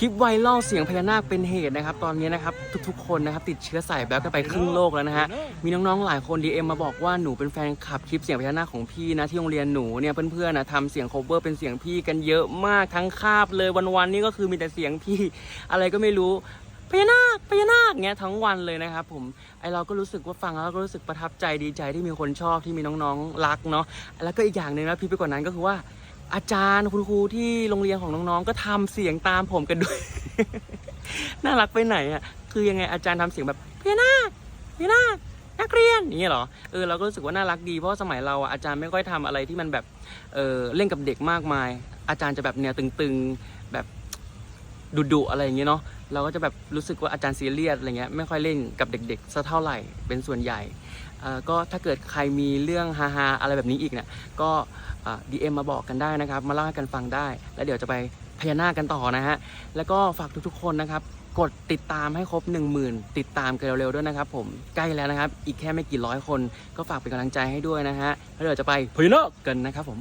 คลิปไวรัลเสียงพญานาคเป็นเหตุนะครับ ตอนนี้นะครับทุกๆ คนนะครับติดเชื้อสายแบ๊วกันไปครึ่งโลกแล้วนะฮะมีน้องๆหลายคน DM มาบอกว่าหนูเป็นแฟนคลับคลิปเสียงพญานาคของพี่นะที่โรงเรียนหนูเนี่ยเพื่อนๆนะทำเสียง cover เป็นเสียงพี่กันเยอะมากทั้งคาบเลยวันๆนี่ก็คือมีแต่เสียงพี่ อะไรก็ไม่รู้พญานาคพญานาคเงี้ยทั้งวันเลยนะครับผมไอเราก็รู้สึกว่าฟังแล้วก็รู้สึกประทับใจดีใจที่มีคนชอบที่มีน้องๆรักเนาะแล้วก็อีกอย่างหนึ่งนะพี่ไปกว่านั้นก็คือว่า อาจารย์คุณครูที่โรงเรียนของน้องๆ ก็ทำเสียงตามผมกันด้วย น่ารักไปไหนอะ คือยังไงอาจารย์ทำเสียงแบบพญานาคพญานานักเรียนอย่างเงี้ยเหรอ เออเราก็รู้สึกว่าน่ารักดีเพราะสมัยเราอะอาจารย์ไม่ค่อยทำอะไรที่มันแบบ เออเล่นกับเด็กมากมาย อาจารย์จะแบบแนวตึงๆแบบดุๆอะไรอย่างเงี้ยเนาะ เราก็จะแบบรู้สึกว่าอาจารย์ซีเรียสอะไรเงี้ยไม่ค่อยเล่นกับเด็กๆสักเท่าไหร่เป็นส่วนใหญ่ ก็ถ้าเกิดใครมีเรื่องฮาๆอะไรแบบนี้อีกเนี่ยก็ดีเอ็มมาบอกกันได้นะครับ มาเล่าให้กันฟังได้ แล้วเดี๋ยวจะไปพญานาคกันต่อนะฮะ แล้วก็ฝากทุกๆคนนะครับ กดติดตามให้ครบ 1 0,000 ติดตามกันเร็วๆด้วยนะครับผมใกล้แล้วนะครับ อีกแค่ไม่กี่ร้อยคน ก็ฝากเป็นกำลังใจให้ด้วยนะฮะแล้วเดี๋ยวจะไปพญานาคกันนะครับผม